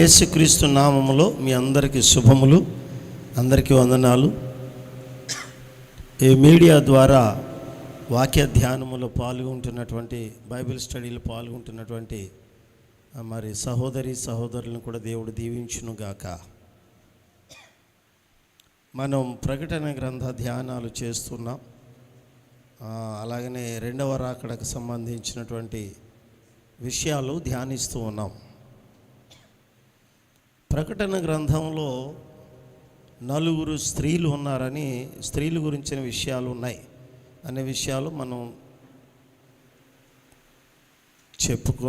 యేసుక్రీస్తు నామములో మీ అందరికీ శుభములు అందరికీ వందనాలు. ఈ మీడియా ద్వారా వాక్య ధ్యానములో పాల్గొంటున్నటువంటి బైబిల్ స్టడీలో పాల్గొంటున్నటువంటి మరి సహోదరి సహోదరులను కూడా దేవుడు దీవించునుగాక మనం ప్రకటన గ్రంథ ధ్యానాలు చేస్తున్నాం. అలాగనే రెండవ రాకడకు సంబంధించినటువంటి విషయాలు ధ్యానిస్తూ ఉన్నాం. ప్రకటన గ్రంథంలో నలుగురు స్త్రీలు ఉన్నారని స్త్రీలు గురించిన విషయాలు ఉన్నాయి. అనే విషయాలు మనం చెప్పుకో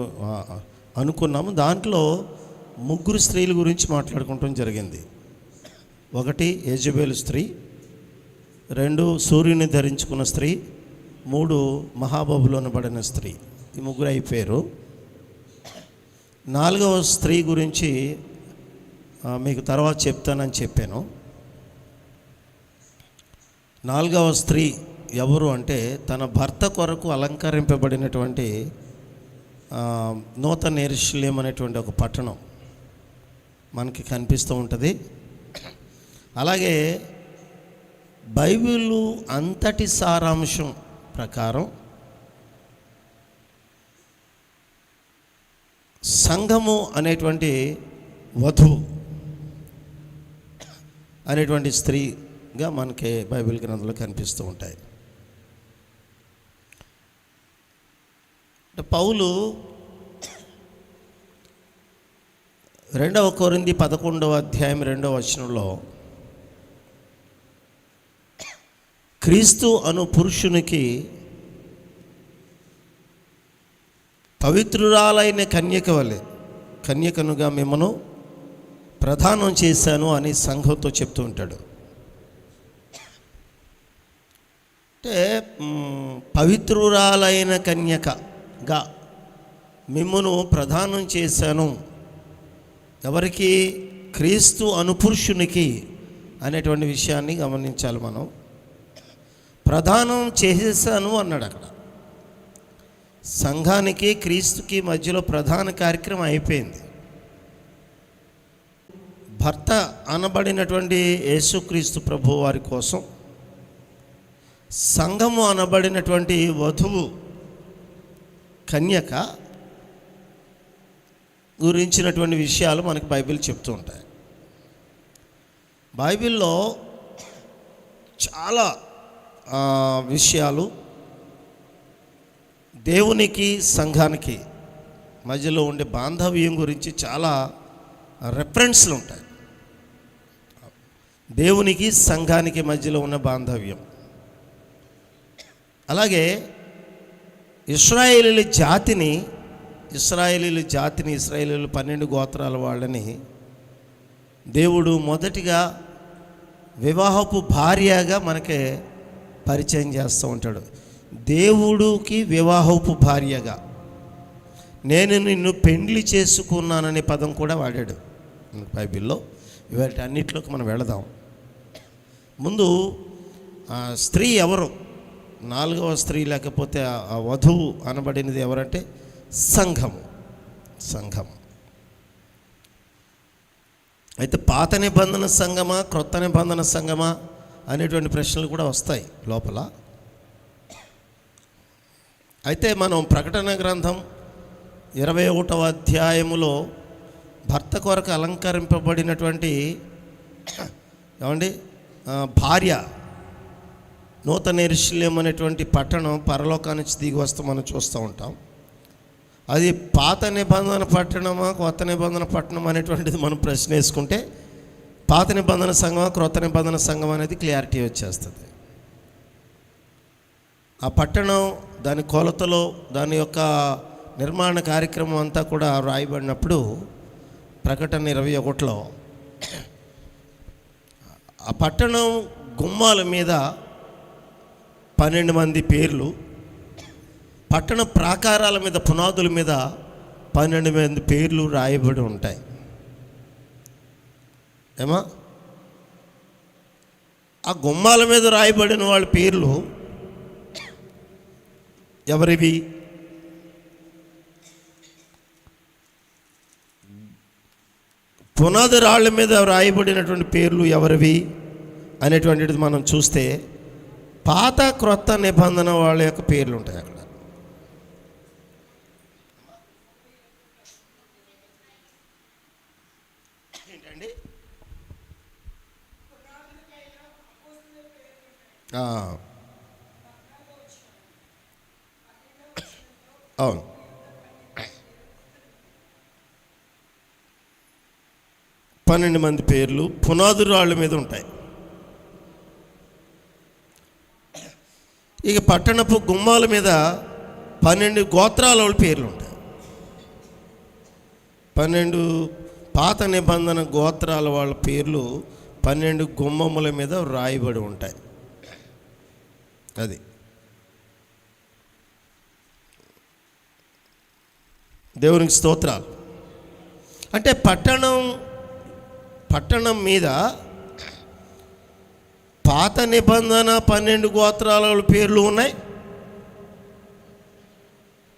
అనుకున్నాము. దాంట్లో ముగ్గురు స్త్రీల గురించి మాట్లాడుకోవటం జరిగింది. ఒకటి యజబేలు స్త్రీ రెండు సూర్యుని ధరించుకున్న స్త్రీ మూడు మహాబాబులోనబడిన స్త్రీ. ఈ ముగ్గురు అయిపోయారు. నాలుగవ స్త్రీ గురించి మీకు తర్వాత చెప్తానని చెప్పాను. నాలుగవ స్త్రీ ఎవరు అంటే తన భర్త కొరకు అలంకరింపబడినటువంటి నూతన ఎరుషులేం అనేటువంటి ఒక పట్టణం మనకి కనిపిస్తూ ఉంటుంది. అలాగే బైబిల్ అంతటి సారాంశం ప్రకారం సంఘము అనేటువంటి వధువు అనేటువంటి స్త్రీగా మనకి బైబిల్ గ్రంథంలో కనిపిస్తూ ఉంటాయి. పౌలు రెండవ కొరింది పదకొండవ అధ్యాయం రెండవ వచనంలో క్రీస్తు అను పురుషునికి పవిత్రురాలైన కన్యక వలె కన్యకనుగా మిమ్మను ప్రధానం చేశాను అని సంఘంతో చెప్తూ ఉంటాడు. అంటే పవిత్రురాలైన కన్యకగా మిమ్మను ప్రధానం చేశాను. ఎవరికి? క్రీస్తు అనుపురుషునికి అనేటువంటి విషయాన్ని గమనించాలి మనం. ప్రధానం చేసేసాను అన్నాడు అక్కడ. సంఘానికి క్రీస్తుకి మధ్యలో ప్రధాన కార్యక్రమం అయిపోయింది. భర్త అనబడినటువంటి యేసుక్రీస్తు ప్రభు వారి కోసం సంఘము అనబడినటువంటి వధువు కన్యక గురించినటువంటి విషయాలు మనకి బైబిల్ చెప్తూ ఉంటాయి. బైబిల్లో చాలా విషయాలు దేవునికి సంఘానికి మధ్యలో ఉండే బాంధవ్యం గురించి చాలా రెఫరెన్స్లు ఉంటాయి. దేవునికి సంఘానికి మధ్యలో ఉన్న బాంధవ్యం. అలాగే ఇస్రాయేలీల జాతిని ఇస్రాయేలీల జాతిని ఇస్రాయేలీలు పన్నెండు గోత్రాల వాళ్ళని దేవుడు మొదటిగా వివాహపు భార్యగా మనకి పరిచయం చేస్తూ ఉంటాడు. దేవుడికి వివాహపు భార్యగా. నేను నిన్ను పెండ్లి చేసుకున్నాననే పదం కూడా వాడాడు. బైబిల్లో ఇవాటి అన్నిట్లోకి మనం వెళదాం. ముందు స్త్రీ ఎవరు? నాలుగవ స్త్రీ లేకపోతే ఆ- వధువు అనబడినది ఎవరంటే? సంఘము సంఘం. అయితే పాత నిబంధన సంఘమా క్రొత్త నిబంధన సంఘమా అనేటువంటి ప్రశ్నలు కూడా వస్తాయి లోపల. అయితే మనం ప్రకటన గ్రంథం ఇరవై ఒకటవ అధ్యాయములో భర్త కొరకు అలంకరింపబడినటువంటి ఏమండి? భార్య నూతన ఎరుషులేం అనేటువంటి పట్టణం పరలోకానికి దిగి వస్తూ మనం చూస్తూ ఉంటాం. అది పాత నిబంధన పట్టణమా కొత్త నిబంధన పట్టణం అనేటువంటిది మనం ప్రశ్న వేసుకుంటే పాత నిబంధన సంఘమా క్రొత్త నిబంధన సంఘం అనేది క్లియారిటీ వచ్చేస్తుంది. ఆ పట్టణం దాని కొలతలో దాని యొక్క నిర్మాణ కార్యక్రమం అంతా కూడా రాయబడినప్పుడు ప్రకటన ఇరవై ఒకటిలో ఆ పట్టణం గుమ్మాల మీద పన్నెండు మంది పేర్లు పట్టణ ప్రాకారాల మీద పునాదుల మీద పన్నెండు మంది పేర్లు రాయబడి ఉంటాయి. ఏమా? ఆ గుమ్మాల మీద రాయబడిన వాళ్ళ పేర్లు ఎవరివి? పునాది రాళ్ళ మీద రాయబడినటువంటి పేర్లు ఎవరివి అనేటువంటిది మనం చూస్తే పాత క్రొత్త నిబంధన వాళ్ళ యొక్క పేర్లు ఉంటాయి అక్కడ. ఏంటండి? అవును. పన్నెండు మంది పేర్లు పునాది రాళ్ళ మీద ఉంటాయి. ఇక పట్టణపు గుమ్మాల మీద పన్నెండు గోత్రాల వాళ్ళ పేర్లు ఉంటాయి. పన్నెండు పాత నిబంధన గోత్రాల వాళ్ళ పేర్లు పన్నెండు గుమ్మముల మీద రాయబడి ఉంటాయి. అది. దేవునికి స్తోత్రాలు. అంటే పట్టణం పట్టణం మీద పాత నిబంధన పన్నెండు గోత్రాల పేర్లు ఉన్నాయి.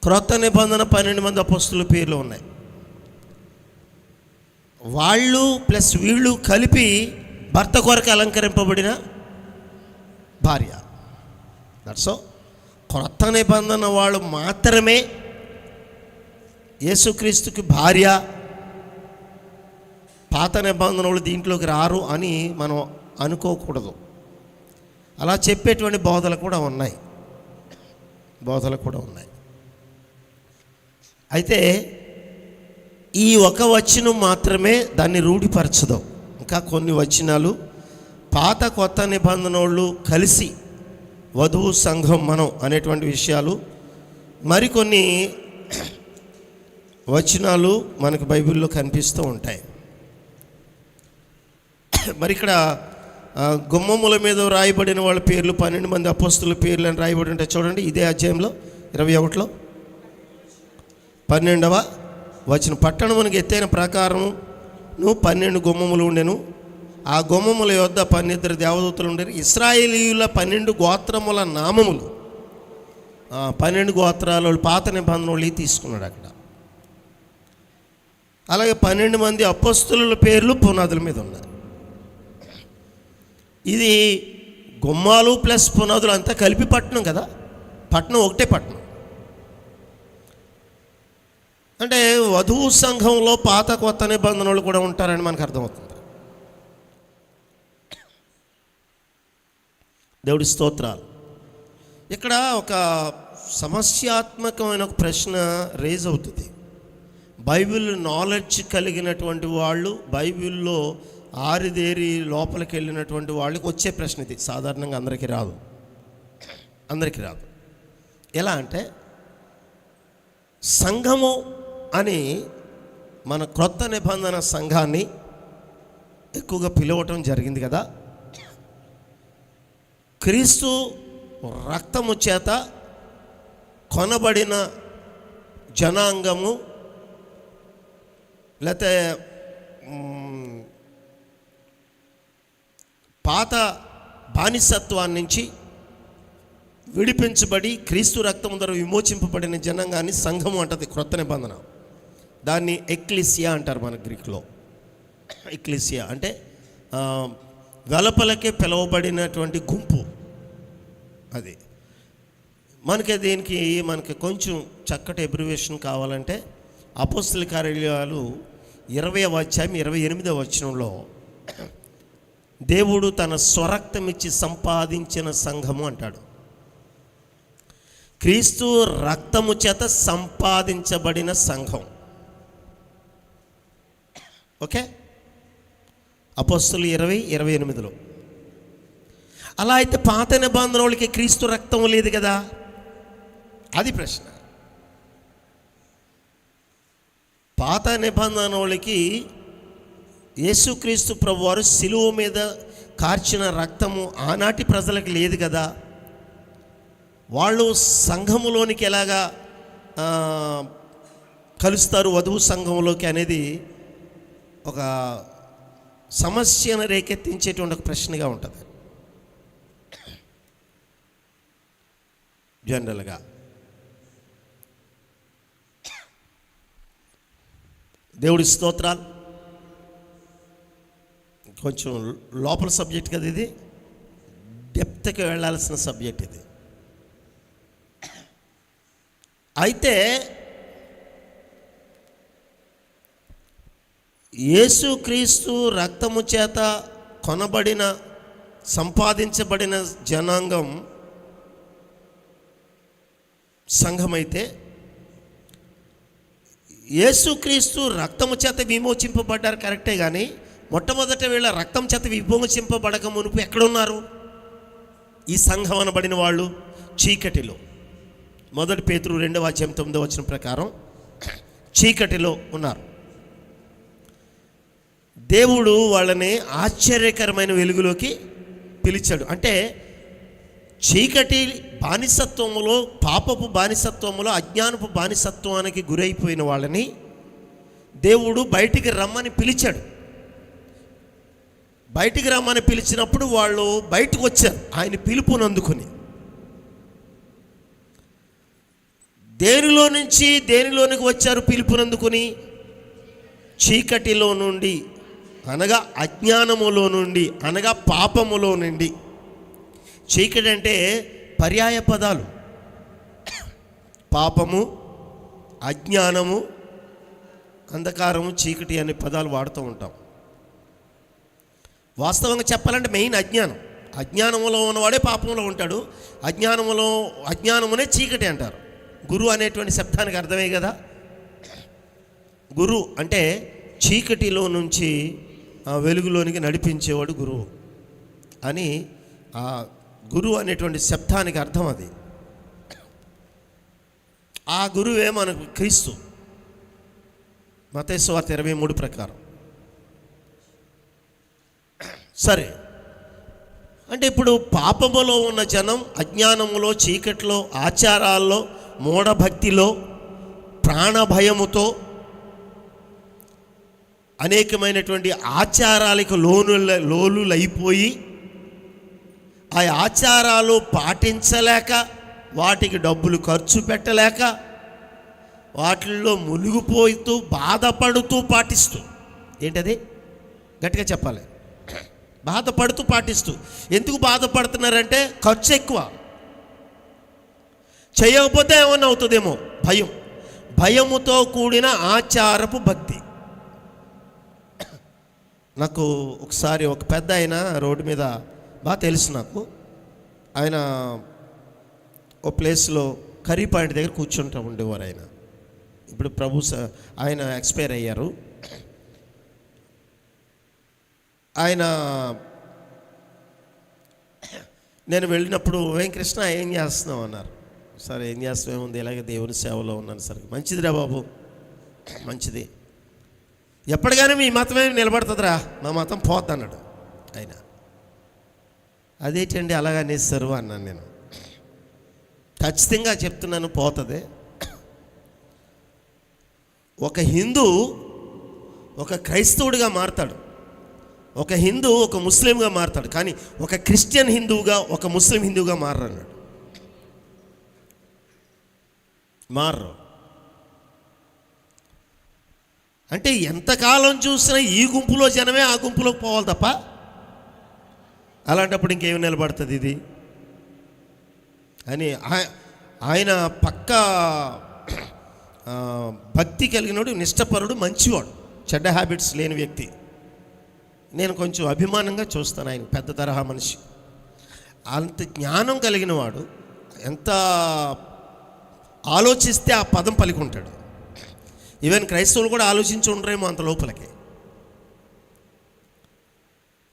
క్రొత్త నిబంధన పన్నెండు మంది అపస్తుల పేర్లు ఉన్నాయి. వాళ్ళు ప్లస్ వీళ్ళు కలిపి భర్త కొరకు అలంకరింపబడిన భార్య. దట్సో క్రొత్త నిబంధన వాళ్ళు మాత్రమే యేసుక్రీస్తుకి భార్య పాత నిబంధనలు దీంట్లోకి రారు అని మనం అనుకోకూడదు. అలా చెప్పేటువంటి బోధలు కూడా ఉన్నాయి. బోధలు కూడా ఉన్నాయి. అయితే ఈ ఒక వచనం మాత్రమే దాన్ని రూఢిపరచదు. ఇంకా కొన్ని వచనాలు పాత కొత్త నిబంధనలు కలిసి వధువు సంఘం మనం అనేటువంటి విషయాలు మరికొన్ని వచనాలు మనకు బైబిల్లో కనిపిస్తూ ఉంటాయి. మరి ఇక్కడ గుమ్మముల మీద రాయబడిన వాళ్ళ పేర్లు పన్నెండు మంది అపోస్తుల పేర్లు అని రాయబడి ఉంటాయి చూడండి ఇదే అధ్యాయంలో ఇరవై ఒకటిలో. పన్నెండవ వచ్చిన పట్టణమునికి ఎత్తైన ప్రకారం నువ్వు పన్నెండు గుమ్మములు ఉండెను. ఆ గుమ్మముల యొద్ద పన్నెద్దరు దేవదూతలు ఉండేరు. ఇస్రాయేలీయుల పన్నెండు గోత్రముల నామములు. పన్నెండు గోత్రాలు వాళ్ళు పాత నిబంధనలు తీసుకున్నాడు అక్కడ. అలాగే పన్నెండు మంది అపస్తుల పేర్లు పునాదుల మీద ఉన్నారు. ఇది గుమ్మాలు ప్లస్ పునాదులు అంతా కలిపి పట్టణం కదా? పట్టణం ఒకటే పట్టణం అంటే వధువు సంఘంలో పాత కొత్త నిబంధనలు కూడా ఉంటారని మనకు అర్థమవుతుంది. దేవుడి స్తోత్రాలు. ఇక్కడ ఒక సమస్యాత్మకమైన ఒక ప్రశ్న రేజ్ అవుతుంది. బైబిల్ నాలెడ్జ్ కలిగినటువంటి వాళ్ళు బైబిల్లో ఆరిదేరి లోపలికి వెళ్ళినటువంటి వాళ్ళకి వచ్చే ప్రశ్న ఇది. సాధారణంగా అందరికీ రాదు. అందరికీ రాదు. ఎలా అంటే సంఘము అని మన క్రొత్త నిబంధన సంఘాన్ని ఎక్కువగా పిలవటం జరిగింది కదా. క్రీస్తు రక్తము చేత కొనబడిన జనాంగము లేకపోతే పాత బానిసత్వాన్ని నుంచి విడిపించబడి క్రీస్తు రక్తం ద్వారా విమోచింపబడిన జనాంగాన్ని సంఘము అంటది క్రొత్త నిబంధన. దాన్ని ఎక్లిసియా అంటారు మన గ్రీక్లో. ఎక్లిసియా అంటే వెలపలకే పిలువబడినటువంటి గుంపు అది. మనకి దీనికి మనకి కొంచెం చక్కటి ఎబ్రివేషన్ కావాలంటే అపోస్తుల కార్యాలు ఇరవై అధ్యాయం ఇరవై ఎనిమిదవ వచనంలో దేవుడు తన స్వరక్తం ఇచ్చి సంపాదించిన సంఘము అంటాడు. క్రీస్తు రక్తము చేత సంపాదించబడిన సంఘం. ఓకే? అపస్తులు ఇరవై ఇరవై ఎనిమిదిలో. అలా అయితే పాత నిబంధన వాళ్ళకి క్రీస్తు రక్తం లేదు కదా? అది ప్రశ్న. పాత నిబంధన వాళ్ళకి యేసుక్రీస్తు ప్రభు వారు శిలువ మీద కార్చిన రక్తము ఆనాటి ప్రజలకు లేదు కదా. వాళ్ళు సంఘములోనికి ఎలాగా కలుస్తారు వధువు సంఘంలోకి అనేది ఒక సమస్యను రేకెత్తించేటువంటి ఒక ప్రశ్నగా ఉంటుంది. జనరల్గా. దేవుడి స్తోత్రాలు. కొంచెం లోపల సబ్జెక్ట్ కదా ఇది? డెప్త్కి వెళ్ళాల్సిన సబ్జెక్ట్ ఇది. అయితే యేసుక్రీస్తు రక్తము చేత కొనబడిన సంపాదించబడిన జనాంగం సంఘమైతే యేసుక్రీస్తు రక్తము చేత విమోచింపబడ్డారు కరెక్టే కానీ మొట్టమొదట వీళ్ళ రక్తం చేత విమోచింపబడక మునుపు ఎక్కడున్నారు? ఈ సంఘం అనబడిన వాళ్ళు చీకటిలో. మొదటి పేతురు రెండవ అధ్యాయం తొమ్మిదో వచ్చిన ప్రకారం చీకటిలో ఉన్నారు. దేవుడు వాళ్ళని ఆశ్చర్యకరమైన వెలుగులోకి పిలిచాడు. అంటే చీకటి బానిసత్వములో పాపపు బానిసత్వములో అజ్ఞానపు బానిసత్వానికి గురైపోయిన వాళ్ళని దేవుడు బయటికి రమ్మని పిలిచాడు. బయటికి రమ్మని పిలిచినప్పుడు వాళ్ళు బయటకు వచ్చారు. ఆయన పిలుపునందుకుని. దేనిలో నుంచి దేనిలోనికి వచ్చారు పిలుపునందుకుని? చీకటిలో నుండి అనగా అజ్ఞానములో నుండి అనగా పాపములో నుండి. చీకటి అంటే పర్యాయ పదాలు. పాపము అజ్ఞానము అంధకారము చీకటి అనే పదాలు వాడుతూ ఉంటాం. వాస్తవంగా చెప్పాలంటే మెయిన్ అజ్ఞానం. అజ్ఞానములో ఉన్నవాడే పాపంలో ఉంటాడు. అజ్ఞానములో అజ్ఞానమునే చీకటి అంటారు. గురు అనేటువంటి శబ్దానికి అర్థమే కదా? గురు అంటే చీకటిలో నుంచి వెలుగులోనికి నడిపించేవాడు గురువు అని ఆ గురువు అనేటువంటి శబ్దానికి అర్థం అది. ఆ గురువే మనకు క్రీస్తు. మతేశ్వార్త ఇరవై మూడు ప్రకారం. సరే. అంటే ఇప్పుడు పాపములో ఉన్న జనం అజ్ఞానములో చీకట్లో ఆచారాల్లో మూఢభక్తిలో ప్రాణభయముతో అనేకమైనటువంటి ఆచారాలకు లోను లోలులైపోయి ఆ ఆచారాలు పాటించలేక వాటికి డబ్బులు ఖర్చు పెట్టలేక వాటిల్లో మునిగిపోతూ బాధపడుతూ పాటిస్తూ. ఏంటది? గట్టిగా చెప్పాలి. బాధపడుతూ పాటిస్తూ. ఎందుకు బాధపడుతున్నారంటే ఖర్చు ఎక్కువ. చేయకపోతే ఏమన్నా అవుతుందేమో? భయం. భయముతో కూడిన ఆచారపు భక్తి. నాకు ఒకసారి ఒక పెద్ద ఆయన రోడ్డు మీద బాగా తెలుసు నాకు. ఆయన ఓ ప్లేస్లో కర్రీ పాయింట్ దగ్గర కూర్చుంటూ ఉండేవారు ఆయన. ఇప్పుడు ప్రభు ఆయన ఎక్స్పైర్ అయ్యారు. ఆయన నేను వెళ్ళినప్పుడు వెంకృష్ణ ఏం చేస్తున్నావు అన్నారు. సరే ఏం చేస్తాం ఉంది ఇలాగే దేవుని సేవలో ఉన్నాను సార్. మంచిదిరా బాబు. మంచిది. ఎప్పటికైనా మీ మతమే నిలబడుతుందిరా. మా మతం పోద్ది అన్నాడు ఆయన. అదేంటండి? అలాగ అనేస్తారు అన్నాను నేను. ఖచ్చితంగా చెప్తున్నాను పోతుంది. ఒక హిందూ ఒక క్రైస్తవుడిగా మారతాడు. ఒక హిందూ ఒక ముస్లింగా మారతాడు కానీ ఒక క్రిస్టియన్ హిందువుగా ఒక ముస్లిం హిందువుగా మారన్నాడు మారరు. అంటే ఎంతకాలం చూసినా ఈ గుంపులో జనమే ఆ గుంపులోకి పోవాలి తప్ప అలాంటప్పుడు ఇంకేమి నిలబడుతుంది ఇది? అని ఆయన పక్క భక్తి కలిగినోడు నిష్టపరుడు మంచివాడు చెడ్డ హ్యాబిట్స్ లేని వ్యక్తి. నేను కొంచెం అభిమానంగా చూస్తాను ఆయన పెద్ద తరహా మనిషి. అంత జ్ఞానం కలిగిన వాడు ఎంత ఆలోచిస్తే ఆ పదం పలికి ఉంటాడు ఈవెన్ క్రైస్తవులు కూడా ఆలోచించి ఉండరేమో అంత లోపలికి.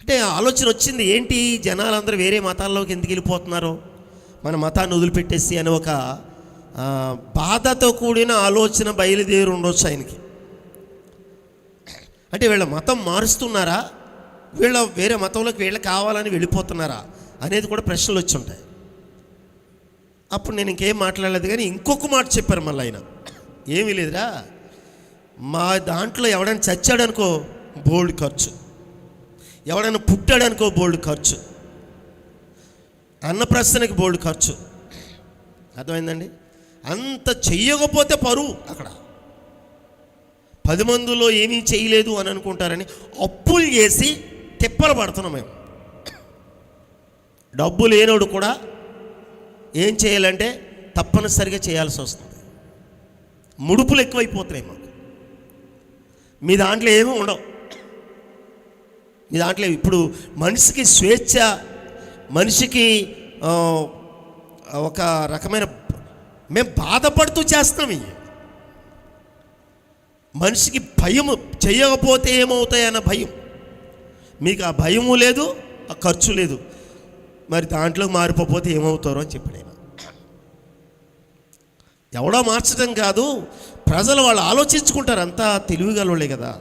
అంటే ఆలోచన వచ్చింది ఏంటి జనాలందరూ వేరే మతాల్లోకి ఎందుకు వెళ్ళిపోతున్నారు? మన మతాన్ని వదిలిపెట్టేసి అని ఒక బాధతో కూడిన ఆలోచన బయలుదేరి ఉండొచ్చు ఆయనకి. అంటే వీళ్ళ మతం మారుస్తున్నారా? వీళ్ళ వేరే మతంలోకి వీళ్ళు కావాలని వెళ్ళిపోతున్నారా అనేది కూడా ప్రశ్నలు వచ్చి ఉంటాయి. అప్పుడు నేను ఇంకేం మాట్లాడలేదు కానీ ఇంకొక మాట చెప్పారు మళ్ళీ ఆయన. ఏమీ లేదురా. మా దాంట్లో ఎవడైనా చచ్చాడనుకో బోల్డ్ ఖర్చు. ఎవడైనా పుట్టాడనుకో బోల్డ్ ఖర్చు. అన్నప్రసన్నకి బోల్డ్ ఖర్చు. అర్థమైందండి? అంత చెయ్యకపోతే పరువు అక్కడ. పది మందిలో ఏమీ చేయలేదు అని అనుకుంటారని అప్పులు చేసి తిప్పలు పడుతున్నాం మేము. డబ్బు లేనోడు కూడా ఏం చేయాలంటే తప్పనిసరిగా చేయాల్సి వస్తుంది. ముడుపులు ఎక్కువైపోతున్నాయి మాకు. మీ దాంట్లో ఏమీ ఉండవు. మీ దాంట్లో ఇప్పుడు మనిషికి స్వేచ్ఛ మనిషికి ఒక రకమైన మేము బాధపడుతూ చేస్తున్నాం ఇవి. మనిషికి భయం చేయకపోతే ఏమవుతాయన్న భయం. మీకు ఆ భయము లేదు ఆ ఖర్చు లేదు. మరి దాంట్లో మారిపోతే ఏమవుతారో అని చెప్పాడు ఆయన. ఎవడో మార్చడం కాదు ప్రజలు వాళ్ళు ఆలోచించుకుంటారు అంతా తెలివిగలవాళ్ళే కదా.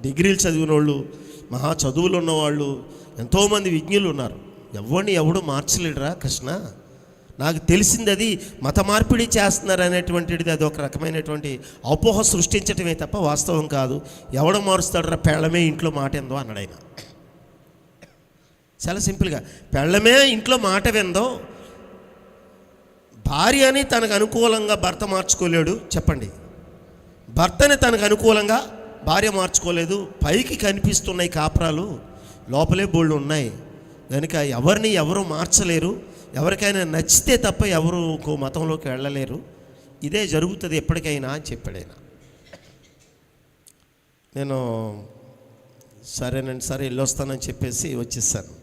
డిగ్రీలు చదివిన వాళ్ళు మహా చదువులు ఉన్నవాళ్ళు ఎంతోమంది విజ్ఞులు ఉన్నారు. ఎవరిని ఎవడు మార్చలేడురా కృష్ణ? నాకు తెలిసింది అది మత మార్పిడి చేస్తున్నారు అనేటువంటిది అది ఒక రకమైనటువంటి అపోహ సృష్టించటమే తప్ప వాస్తవం కాదు. ఎవడు మారుస్తాడురా పెళ్ళమే ఇంట్లో మాట ఎందో అన్నాడు ఆయన. చాలా సింపుల్గా పెళ్ళమే ఇంట్లో మాట విందో భార్య అని తనకు అనుకూలంగా భర్త మార్చుకోలేడు చెప్పండి. భర్తని తనకు అనుకూలంగా భార్య మార్చుకోలేదు పైకి కనిపిస్తున్నాయి కాపురాలు లోపలే బోళ్ళు ఉన్నాయి. కనుక ఎవరిని ఎవరు మార్చలేరు ఎవరికైనా నచ్చితే తప్ప ఎవరు ఇంకో మతంలోకి వెళ్ళలేరు. ఇదే జరుగుతుంది ఎప్పటికైనా అని చెప్పాడు ఆయన. నేను సరేనండి సరే వెళ్ళొస్తానని చెప్పేసి వచ్చేసాను.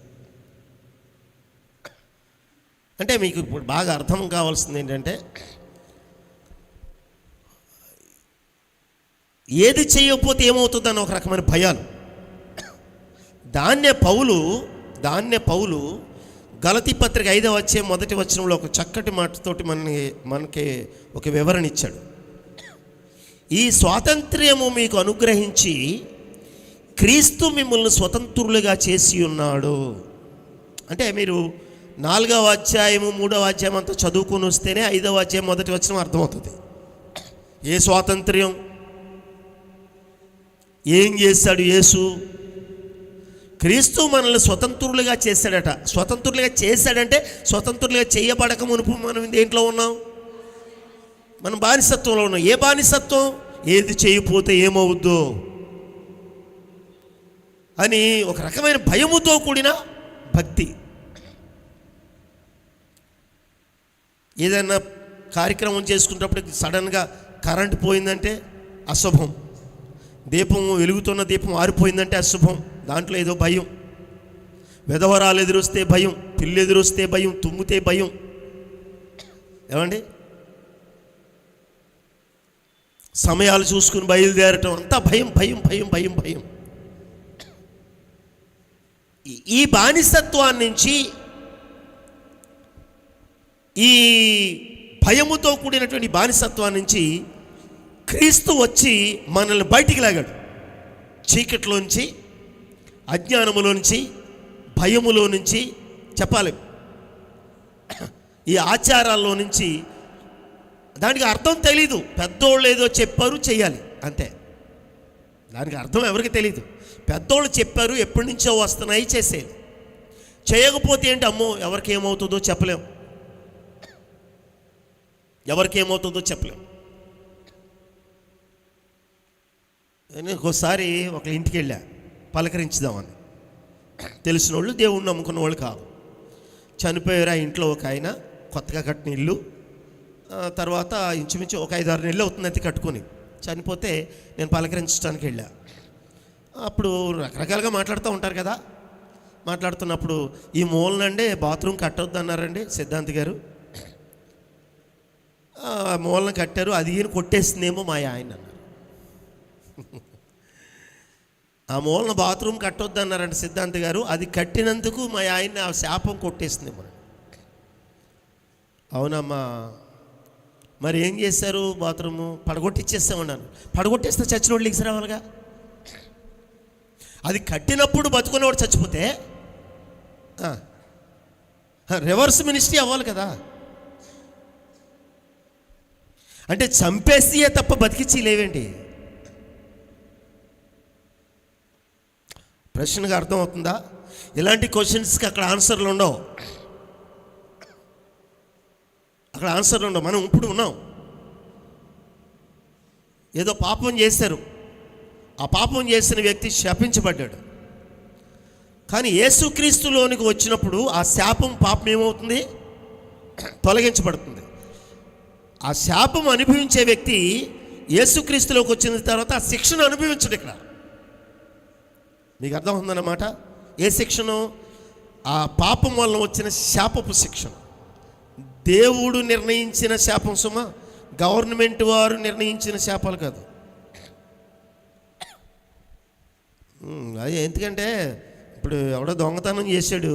అంటే మీకు ఇప్పుడు బాగా అర్థం కావాల్సింది ఏంటంటే ఏది చేయకపోతే ఏమవుతుందని ఒక రకమైన భయాలు. దాన్నే పౌలు దాన్నే పౌలు గలతి పత్రిక ఐదవ వచ్చే మొదటి వచనంలో ఒక చక్కటి మాటతోటి మనకి మనకి ఒక వివరణ ఇచ్చాడు. ఈ స్వాతంత్ర్యము మీకు అనుగ్రహించి క్రీస్తు మిమ్మల్ని స్వతంత్రులుగా చేసి ఉన్నాడు. అంటే మీరు నాలుగవ అధ్యాయము మూడవ అధ్యాయం అంతా చదువుకొని వస్తేనే ఐదవ అధ్యాయం మొదటి వచ్చిన అర్థమవుతుంది. ఏ స్వాతంత్ర్యం? ఏం చేశాడు యేసు? క్రీస్తు మనల్ని స్వతంత్రులుగా చేశాడట. స్వతంత్రులుగా చేశాడంటే స్వతంత్రులుగా చేయబడక మునుపు మనం దేంట్లో ఉన్నాం? మనం బానిసత్వంలో ఉన్నాం. ఏ బానిసత్వం? ఏది చేయకపోతే ఏమవుద్దో? అని ఒక రకమైన భయముతో కూడిన భక్తి. ఏదైనా కార్యక్రమం చేసుకునేటప్పుడు సడన్గా కరెంట్ పోయిందంటే అశుభం. దీపం వెలుగుతున్న దీపం ఆరిపోయిందంటే అశుభం. దాంట్లో ఏదో భయం. విధవరాలు ఎదురొస్తే భయం పిల్లి ఎదురొస్తే భయం తుమ్మితే భయం. ఏమండి? సమయాలు చూసుకుని బయలుదేరటం అంతా భయం భయం భయం భయం భయం. ఈ- బానిసత్వాన్ని నుంచి ఈ భయముతో కూడినటువంటి బానిసత్వం నుంచి క్రీస్తు వచ్చి మనల్ని బయటికి లాగాడు. చీకట్లోంచి అజ్ఞానములో నుంచి భయములో నుంచి చెప్పాలి. ఈ ఆచారాల్లో నుంచి దానికి అర్థం తెలీదు. పెద్దోళ్ళు ఏదో చెప్పారు చేయాలి అంతే. దానికి అర్థం ఎవరికి తెలియదు పెద్దోళ్ళు చెప్పారు ఎప్పటి నుంచో వస్తున్నాయి చేసేది. చేయకపోతే ఏంటి అమ్మో ఎవరికి ఏమవుతుందో చెప్పలేం. ఎవరికి ఏమవుతుందో చెప్పలేం. నేను ఒకసారి ఒక ఇంటికి వెళ్ళా. పలకరించుదామని. తెలిసిన వాళ్ళు దేవుణ్ణి నమ్ముకున్న వాళ్ళు కాదు. చనిపోయారు ఆ ఇంట్లో ఒక ఆయన కొత్తగా కట్టిన ఇల్లు తర్వాత ఇంచుమించు ఒక ఐదు ఆరు నెలలు అవుతుందంతే కట్టుకొని. చనిపోతే నేను పలకరించడానికి వెళ్ళా. అప్పుడు రకరకాలుగా మాట్లాడుతూ ఉంటారు కదా. మాట్లాడుతున్నప్పుడు ఈ మూలనండి బాత్రూమ్ కట్టొద్దు అన్నారండి సిద్ధాంత్ గారు. మూలన కట్టారు అది కొట్టేసిందేమో మా ఆయన అన్నారు ఆ మూలన బాత్రూమ్ కట్టొద్దు అన్నారంట సిద్ధాంత్ గారు. అది కట్టినందుకు మా ఆయన్ని ఆ శాపం కొట్టేసిందేమో అవునమ్మా. మరి ఏం చేశారు బాత్రూము? పడగొట్టిచ్చేస్తామన్నాను పడగొట్టేస్తే చచ్చిన వాళ్ళు ఇచ్చి రావాలిగా? అది కట్టినప్పుడు బతుకునేవాడు చచ్చిపోతే? రివర్స్ మినిస్ట్రీ అవ్వాలి కదా? అంటే చంపేస్తే తప్ప బతికిచ్చి లేవేంటి? ప్రశ్నకు అర్థమవుతుందా? ఇలాంటి క్వశ్చన్స్కి అక్కడ ఆన్సర్లు ఉండవు. అక్కడ ఆన్సర్లు ఉండవు. మనం ఇప్పుడు ఉన్నాం. ఏదో పాపం చేశారు. ఆ పాపం చేసిన వ్యక్తి శపించబడ్డాడు. కానీ యేసుక్రీస్తులోనికి వచ్చినప్పుడు ఆ శాపం పాపం ఏమవుతుంది? తొలగించబడుతుంది. ఆ శాపం అనుభవించే వ్యక్తి యేసుక్రీస్తులోకి వచ్చిన తర్వాత ఆ శిక్షను అనుభవించడు ఇక్కడ. మీకు అర్థం ఉందన్నమాట ఏ శిక్షను? ఆ పాపం వల్ల వచ్చిన శాపపు శిక్షణ దేవుడు నిర్ణయించిన శాపం సుమ? గవర్నమెంట్ వారు నిర్ణయించిన శాపాలు కాదు. అది ఎందుకంటే ఇప్పుడు ఎవడో దొంగతనం చేశాడు.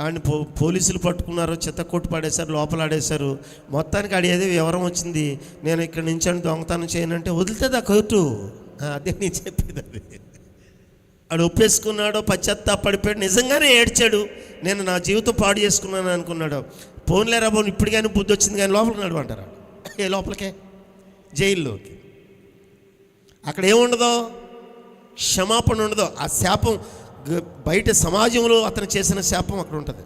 ఆయన పో పోలీసులు పట్టుకున్నారు చెత్త కొట్టు పడేశారు లోపల ఆడేశారు మొత్తానికి అడిగేదే వివరం వచ్చింది. నేను ఇక్కడ నుంచి అని దొంగతనం చేయనంటే వదిలితే ఆ కోర్టు అదే నేను చెప్పేది అది. వాడు ఒప్పేసుకున్నాడో పశ్చాత్తాపడిపోయాడు నిజంగానే ఏడ్చాడు. నేను నా జీవితం పాడు చేసుకున్నాను అనుకున్నాడు. పోన్లే పోను ఇప్పుడు కానీ బుద్ధి వచ్చింది కానీ లోపలికి నడవంటారు ఏ లోపలికే? జైల్లోకి. అక్కడ ఏముండదో? క్షమాపణ ఉండదు. ఆ శాపం బయట సమాజంలో అతను చేసిన శాపం అక్కడ ఉంటుంది.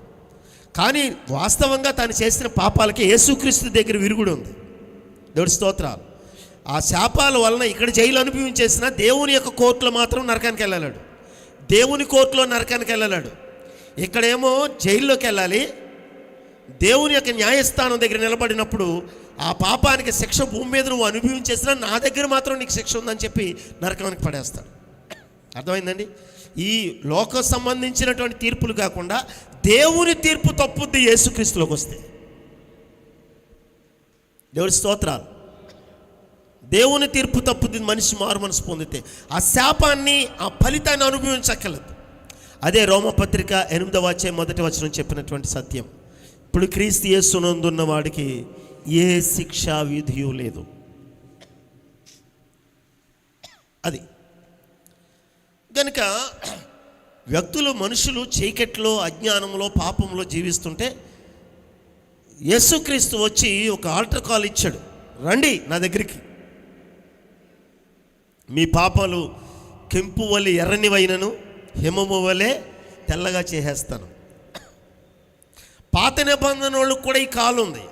కానీ వాస్తవంగా తాను చేసిన పాపాలకి యేసుక్రీస్తు దగ్గర విరుగుడు ఉంది. దేవుడి స్తోత్రాలు. ఆ శాపాల వలన ఇక్కడ జైలు అనుభవించేసిన దేవుని యొక్క కోర్టులో మాత్రం నరకానికి వెళ్ళాడు దేవుని కోర్టులో నరకానికి వెళ్ళాడు ఇక్కడేమో జైల్లోకి వెళ్ళాలి. దేవుని యొక్క న్యాయస్థానం దగ్గర నిలబడినప్పుడు ఆ పాపానికి శిక్ష భూమి మీద నువ్వు అనుభవించేసినా నా దగ్గర మాత్రం నీకు శిక్ష ఉందని చెప్పి నరకానికి పడేస్తాడు. అర్థమైందండి? ఈ లోక సంబంధించినటువంటి తీర్పులు కాకుండా దేవుని తీర్పు తప్పుద్ది యేసుక్రీస్తులోకి వస్తే. దేవుడి స్తోత్రాలు. దేవుని తీర్పు తప్పుది మనిషి మారు మనసు పొందితే ఆ శాపాన్ని ఆ ఫలితాన్ని అనుభవించక్కర్లేదు. అదే రోమపత్రిక ఎనిమిదవ వచ్చే మొదటి వచనం చెప్పినటువంటి సత్యం. ఇప్పుడు క్రీస్తు యేసునందున్న వాడికి ఏ శిక్షా విధియు లేదు. అది. కనుక వ్యక్తులు మనుషులు చీకట్లో అజ్ఞానంలో పాపంలో జీవిస్తుంటే యేసుక్రీస్తు వచ్చి ఒక ఆల్టర్ కాల్ ఇచ్చాడు. రండి నా దగ్గరికి. మీ పాపాలు కెంపు వలె ఎర్రనివైనను హిమము వలె తెల్లగా చేసేస్తాను. పాత నిబంధన వాళ్ళకు కూడా ఈ కాలు ఉంది.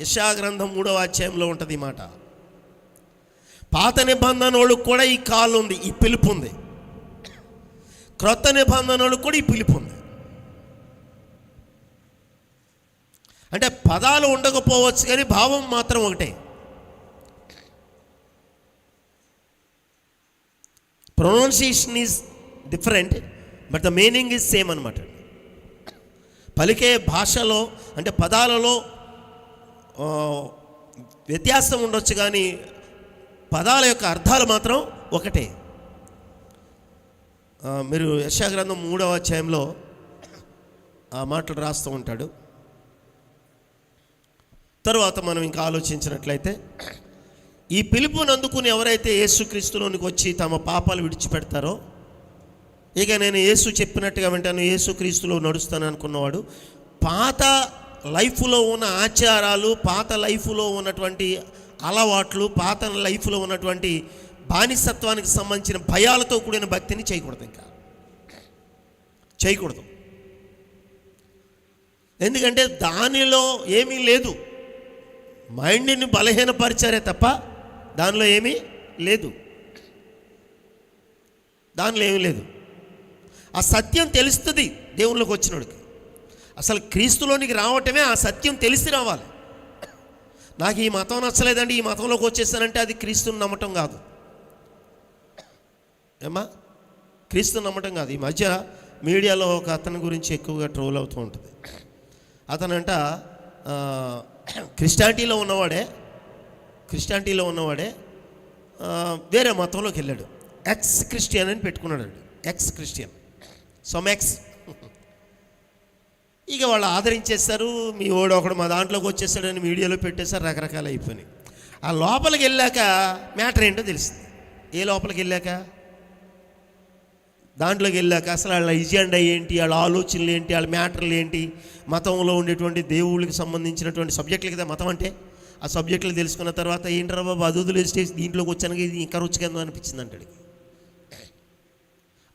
యశాగ్రంథం మూడవ అధ్యాయంలో ఉంటుంది ఈ మాట. పాత నిబంధన వాళ్ళకు కూడా ఈ కాలు ఉంది ఈ పిలుపు ఉంది. క్రొత్త నిబంధన వాళ్ళకు కూడా ఈ పిలుపు ఉంది. అంటే పదాలు ఉండకపోవచ్చు కానీ భావం మాత్రం ఒకటే. Pronunciation is different but the meaning is same అనమాట పలికే భాషలో అంటే పదాలలో వ్యత్యాసం ఉండొచ్చు కానీ పదాల యొక్క అర్థాలు మాత్రం ఒకటే. మీరు యశాగ్రంథం మూడవ అధ్యాయంలో ఆ మాటలు రాస్తూ ఉంటాడు. తరువాత మనం ఇంకా ఆలోచించినట్లయితే ఈ పిలుపుని అందుకుని ఎవరైతే యేసుక్రీస్తులోనికి వచ్చి తమ పాపాలు విడిచిపెడతారో ఇక నేను యేసు చెప్పినట్టుగా వింటాను యేసుక్రీస్తులో నడుస్తాను అనుకున్నవాడు పాత లైఫ్లో ఉన్న ఆచారాలు పాత లైఫ్లో ఉన్నటువంటి అలవాట్లు పాత లైఫ్లో ఉన్నటువంటి బానిసత్వానికి సంబంధించిన భయాలతో కూడిన భక్తిని చేయకూడదు ఇంకా. చేయకూడదు. ఎందుకంటే దానిలో ఏమీ లేదు. మైండ్ని బలహీనపరిచారే తప్ప దానిలో ఏమీ లేదు. దానిలో ఏమీ లేదు. ఆ సత్యం తెలుస్తుంది దేవుళ్ళకి వచ్చినోడికి. అసలు క్రీస్తులోనికి రావటమే ఆ సత్యం తెలిసి రావాలి. నాకు ఈ మతం నచ్చలేదండి ఈ మతంలోకి వచ్చేసానంటే అది క్రీస్తుని నమ్మటం కాదు. ఏమ్మా? క్రీస్తుని నమ్మటం కాదు. ఈ మధ్య మీడియాలో ఒక అతని గురించి ఎక్కువగా ట్రోల్ అవుతూ ఉంటుంది. అతనంట ఆ, క్రిస్టియానిటీలో ఉన్నవాడే క్రిస్టియానిటీలో ఉన్నవాడే వేరే మతంలోకి వెళ్ళాడు. ఎక్స్ క్రిస్టియన్ అని పెట్టుకున్నాడు ఎక్స్ క్రిస్టియన్ సమ్ ఎక్స్ ఇక వాళ్ళు ఆదరించేస్తారు మీ ఓడు ఒకడు మా దాంట్లోకి వచ్చేసాడని మీడియాలో పెట్టేశారు రకరకాల అయిపోయినాయి. ఆ లోపలికి వెళ్ళాక మ్యాటర్ ఏంటో తెలిసింది ఏ లోపలికి వెళ్ళాక? దాంట్లోకి వెళ్ళాక అసలు వాళ్ళ ఎజెండా ఏంటి వాళ్ళ ఆలోచనలు ఏంటి వాళ్ళ మ్యాటర్లు ఏంటి? మతంలో ఉండేటువంటి దేవుళ్ళకి సంబంధించినటువంటి సబ్జెక్టులు కదా మతం అంటే? ఆ సబ్జెక్టులు తెలుసుకున్న తర్వాత ఏంటరా బాబు అదుదులు వదిలేసి దీంట్లోకి వచ్చాను ఇది ఇంకా రుచికందో అనిపించింది అంటాడు.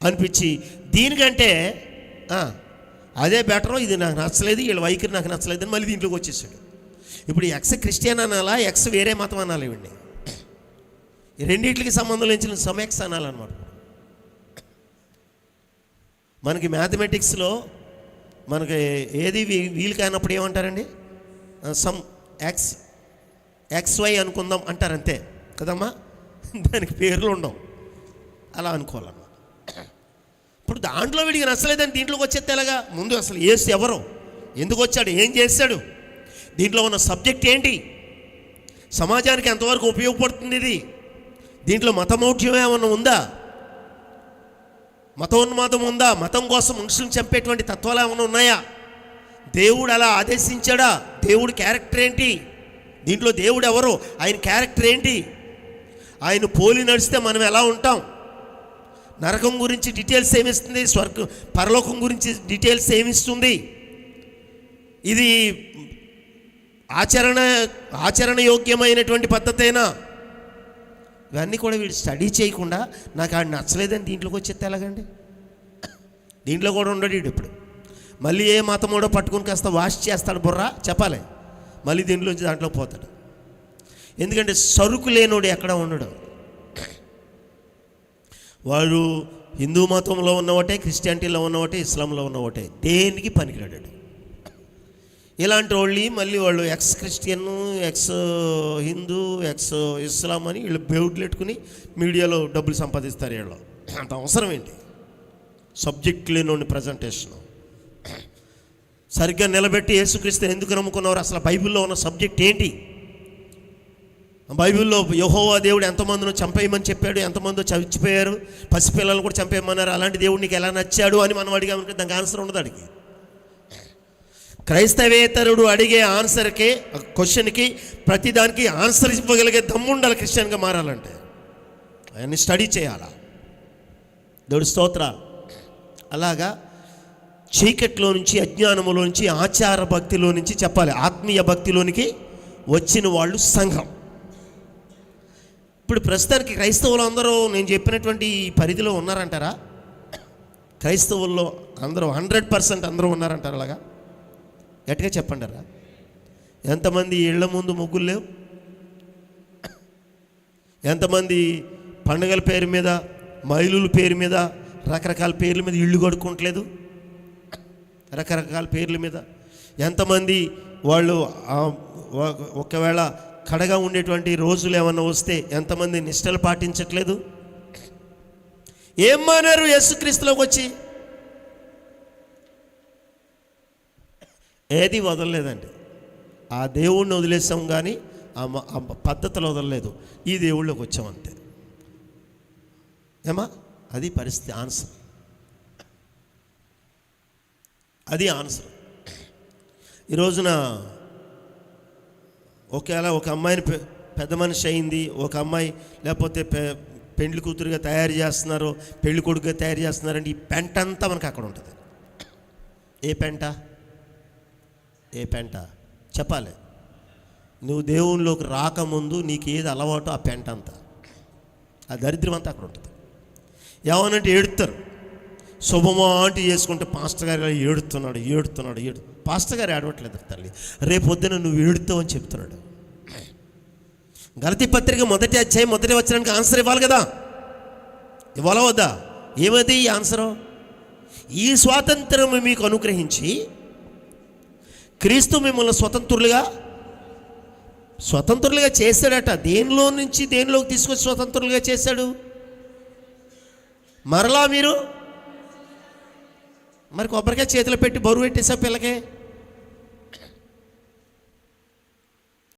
అనిపించి దీనికంటే అదే బెటరు ఇది నాకు నచ్చలేదు వీళ్ళ వైఖరి నాకు నచ్చలేదు అని మళ్ళీ దీంట్లోకి వచ్చేసాడు. ఇప్పుడు ఎక్స్ క్రిస్టియన్ అనాలా ఎక్స్ వేరే మతం అనాలి ఇవ్వండి ఈ రెండింటికి సంబంధం లేచిన సమ్ అనాలన్నమాట. మనకి మ్యాథమెటిక్స్లో మనకి ఏది వీ- వీలు కానప్పుడు ఏమంటారండి? సమ్ ఎక్స్ ఎక్స్ వై అనుకుందాం అంటారు అంతే కదమ్మా? దానికి పేర్లు ఉండవు. అలా అనుకోవాలన్నమాట. ఇప్పుడు దాంట్లో వీడికి నచ్చలేదని దీంట్లోకి వచ్చేది ఎలాగా? ముందు అసలు ఏసు ఎవరు? ఎందుకు వచ్చాడు? ఏం చేశాడు? దీంట్లో ఉన్న సబ్జెక్ట్ ఏంటి? సమాజానికి ఎంతవరకు ఉపయోగపడుతుంది ఇది దీంట్లో మతమౌఢ్యం ఏమన్నా ఉందా? మతోన్మాదం ఉందా? మతం కోసం మనుషులను చంపేటువంటి తత్వాలు ఏమైనా ఉన్నాయా? దేవుడు అలా ఆదేశించాడా? దేవుడి క్యారెక్టర్ ఏంటి? దీంట్లో దేవుడు ఎవరు? ఆయన క్యారెక్టర్ ఏంటి? ఆయన పోలి నడిస్తే మనం ఎలా ఉంటాం? నరకం గురించి డీటెయిల్స్ ఏమిస్తుంది? స్వర్గం పరలోకం గురించి డీటెయిల్స్ ఏమిస్తుంది? ఇది ఆచరణ ఆచరణ యోగ్యమైనటువంటి పద్ధతేనా? ఇవన్నీ కూడా వీడు స్టడీ చేయకుండా నాకు ఆడు నచ్చలేదని దీంట్లోకి వచ్చేస్తే ఎలాగండి? దీంట్లో కూడా ఉండడు ఇప్పుడు. మళ్ళీ ఏ మతమోడో పట్టుకుని కాస్త వాష్ చేస్తాడు బుర్రా? చెప్పాలి. మళ్ళీ దీంట్లోంచి దాంట్లో పోతాడు. ఎందుకంటే సరుకు లేనోడు ఎక్కడ ఉండడు. వాడు హిందూ మతంలో ఉన్నవాటే క్రిస్టియానిటీలో ఉన్నవాటే ఇస్లాంలో ఉన్నవాటే దేనికి పనికిరాడాడు. ఇలాంటి వాళ్ళు మళ్ళీ వాళ్ళు ex Christian ex Hindu ex Islam అని వీళ్ళు బేవుడ్లు పెట్టుకుని మీడియాలో డబ్బులు సంపాదిస్తారు వీళ్ళు. అంత అవసరం ఏంటి? సబ్జెక్ట్ లేని ప్రజెంటేషను సరిగ్గా నిలబెట్టి యేసుక్రీస్తు ఎందుకు నమ్ముకున్నారు? అసలు బైబిల్లో ఉన్న సబ్జెక్ట్ ఏంటి? బైబిల్లో యహోవా దేవుడు ఎంతమందినో చంపేయమని చెప్పాడు ఎంతమందో చచ్చిపోయారు పసిపిల్లలు కూడా చంపేయమన్నారు అలాంటి దేవుడు నీకు ఎలా నచ్చాడు అని మనం అడిగామంటే దానికి ఆన్సర్ ఉండదు అడిగి క్రైస్తవేతరుడు అడిగే ఆన్సర్కి క్వశ్చన్కి ప్రతిదానికి ఆన్సర్ ఇవ్వగలిగే దమ్ము ఉండాలి క్రిస్టియన్గా మారాలంటే. అవన్నీ స్టడీ చేయాలా? దేవుడి స్తోత్రాలు. అలాగా చీకట్లో నుంచి అజ్ఞానములో నుంచి ఆచార భక్తిలో నుంచి చెప్పాలి. ఆత్మీయ భక్తిలోనికి వచ్చిన వాళ్ళు సంఘం. ఇప్పుడు ప్రస్తుతానికి క్రైస్తవులు అందరూ నేను చెప్పినటువంటి ఈ పరిధిలో ఉన్నారంటారా? క్రైస్తవుల్లో అందరూ హండ్రెడ్ పర్సెంట్ అందరూ ఉన్నారంటారు అలాగా? గట్టిగా చెప్పండి రా. ఎంతమంది ఇళ్ళ ముందు ముగ్గులు లేవు? ఎంతమంది పండుగల పేరు మీద మైలుల పేరు మీద రకరకాల పేర్ల మీద ఇళ్ళు కడుక్కోవట్లేదు రకరకాల పేర్ల మీద. ఎంతమంది వాళ్ళు ఒక- ఒకవేళ కడగా ఉండేటువంటి రోజులు ఏమన్నా వస్తే ఎంతమంది నిష్టలు పాటించట్లేదు? ఏం మానారు యేసుక్రీస్తులోకి వచ్చి? ఏది వదలలేదండి. ఆ దేవుణ్ణి వదిలేసాం కానీ ఆ ఆ పద్ధతులు వదలలేదు. ఈ దేవుళ్ళకి వచ్చాం అంతే. ఏమా? అది పరిస్థితి ఆన్సర్. అది ఆన్సర్. ఈ రోజున ఒకవేళ ఒక అమ్మాయిని పె- పెద్ద మనిషి అయింది ఒక అమ్మాయి లేకపోతే పె పెండ్లి కూతురుగా తయారు చేస్తున్నారు పెళ్ళి కొడుకుగా తయారు చేస్తున్నారంటే ఈ పెంట అంతా మనకు అక్కడ ఉంటుంది. ఏ పెంట? ఏ పెంట? చెప్పాలి. నువ్వు దేవునిలోకి రాకముందు నీకు ఏది అలవాటు ఆ పెంట అంతా. ఆ దరిద్రం అంతా అక్కడ ఉంటుంది. ఏమనంటే ఏడుతారు శుభమా అంటే చేసుకుంటే పాస్టర్ గారు ఏడుతున్నాడు ఏడుతున్నాడు ఏడు. పాస్టర్ గారు ఏడవట్లేదు తల్లి. రేపు నువ్వు ఏడుతావు అని చెప్తున్నాడు. గలతి పత్రిక మొదటి అధ్యాయం మొదటి వచ్చడానికి ఆన్సర్ ఇవ్వాలి కదా? ఇవ్వాలా వద్దా? ఏమది ఈ ఆన్సరు? ఈ స్వాతంత్రం మీకు అనుగ్రహించి క్రీస్తు మిమ్మల్ని స్వతంత్రులుగా స్వతంత్రులుగా చేశాడట. దేనిలో నుంచి దేనిలోకి తీసుకొచ్చి స్వతంత్రులుగా చేశాడు? మరలా మీరు మరి కొబ్బరికాయ చేతిలో పెట్టి బరువు పెట్టేసా పిల్లకే?